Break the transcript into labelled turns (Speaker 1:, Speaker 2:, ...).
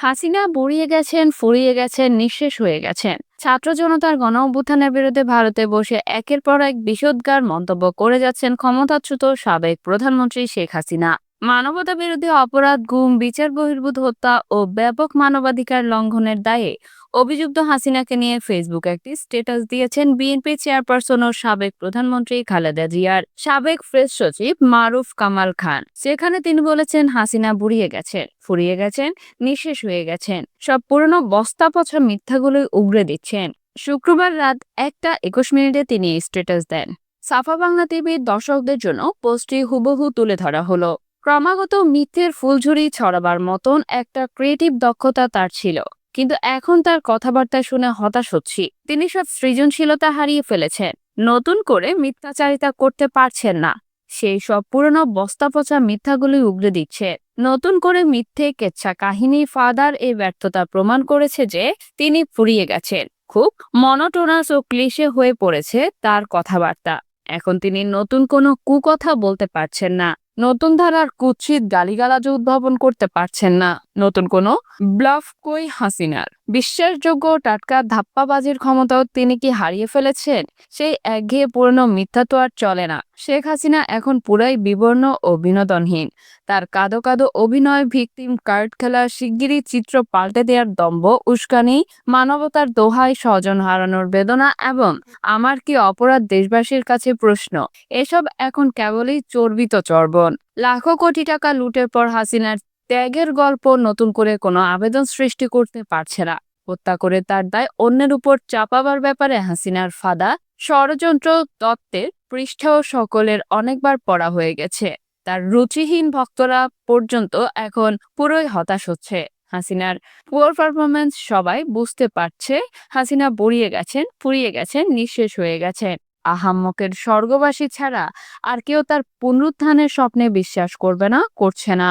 Speaker 1: হাসিনা বুড়িয়ে গেছেন, ফুরিয়ে গেছেন, নিঃশেষ হয়ে গেছেন। ছাত্র জনতার গণ অভ্যুত্থানের বিরুদ্ধে ভারতে বসে একের পর এক বিষোদ্গার মন্তব্য করে যাচ্ছেন ক্ষমতাচ্যুত সাবেক প্রধানমন্ত্রী শেখ হাসিনা। মানবতা বিরোধী অপরাধ, গুম, বিচার বহির্ভূত হত্যা ও ব্যাপক মানবাধিকার লঙ্ঘনের দায়ে অভিযুক্ত হাসিনাকে নিয়ে ফেসবুক একটি স্ট্যাটাস দিয়েছেন বিএনপি চেয়ারপারসন ও সাবেক প্রধানমন্ত্রী খালেদা জিয়ার সাবেক প্রেস সচিব মারুফ কামাল খান। সেখানে তিনি বলেছেন, হাসিনা বুড়িয়ে গেছেন, ফুরিয়ে গেছেন, নিঃশেষ হয়ে গেছেন। সব পুরনো বস্তা পচা মিথ্যাগুলোই উগড়ে দিচ্ছেন। শুক্রবার রাত একটা একুশ মিনিটে তিনি স্ট্যাটাস দেন। সাফা বাংলা টিভির দর্শকদের জন্য পোস্টটি হুবহু তুলে ধরা হলো। ক্রমাগত মিথ্যের ফুলঝুরি ছড়াবার মতন একটা ক্রিয়েটিভ দক্ষতা তার ছিল। কিন্তু এখন তার কথাবার্তা শুনে হতাশ হচ্ছি। তিনি সব সৃজনশীলতা হারিয়ে ফেলেছেন। নতুন করে মিথ্যাচারিতা করতে পারছেন না। সেই সব পুরনো বস্তা পচা মিথ্যাগুলি উগড়ে দিচ্ছে। নতুন করে মিথ্যে কেচ্ছা কাহিনী ফাদার এই ব্যর্থতা প্রমাণ করেছে যে তিনি ফুরিয়ে গেছেন। খুব মনোটোনাস ও ক্লিশে হয়ে পড়েছে তার কথাবার্তা। এখন তিনি নতুন কোনো কুকথা বলতে পারছেন না। নতুন ধারার কুৎসিত গালিগালাজ উদ্ভাবন করতে পারছেন না নতুন কোনো ব্লাফ কই হাসিনার। বিশ্বাসযোগ্য টাটকা ধাপ্পাবাজির ক্ষমতাও তিনি কি হারিয়ে ফেলেছেন? সেই একঘেয়ে পুরনো মিথ্যা তো আর চলে না। শেখ হাসিনা এখন পুরাই বিবর্ণ ও বিনোদনহীন। তার কাদো কাদো অভিনয় ভিকটিম কার্ড খেলা শিগগিরই চিত্র পাল্টে দেওয়ার দম্ভ, উস্কানি, মানবতার দোহাই, স্বজন হারানোর বেদনা এবং আমার কি অপরাধ দেশবাসীর কাছে প্রশ্ন? এসব এখন কেবলই চর্বিত চর্বণ। লাখো কোটি টাকা লুটের পর হাসিনার ত্যাগের গল্প নতুন করে কোনো আবেদন সৃষ্টি করতে পারছে না। হত্যা করে তার দায় অন্যের উপর চাপাবার ব্যাপারে হাসিনার ফাদা, ষড়যন্ত্র, তত্ত্বের পৃষ্ঠাও সকলের অনেকবার পড়া হয়ে গেছে। তার রুচিহীন ভক্তরা পর্যন্ত এখন পুরোই হতাশ হচ্ছে। হাসিনার পুয়ার পারফরমেন্স সবাই বুঝতে পারছে, হাসিনা বড়িয়ে গেছেন, ফুরিয়ে গেছেন, নিঃশেষ হয়ে গেছেন। আহাম্মকের স্বর্গবাসী ছাড়া আর কেউ তার পুনরুত্থানের স্বপ্নে বিশ্বাস করবে না, করছে না।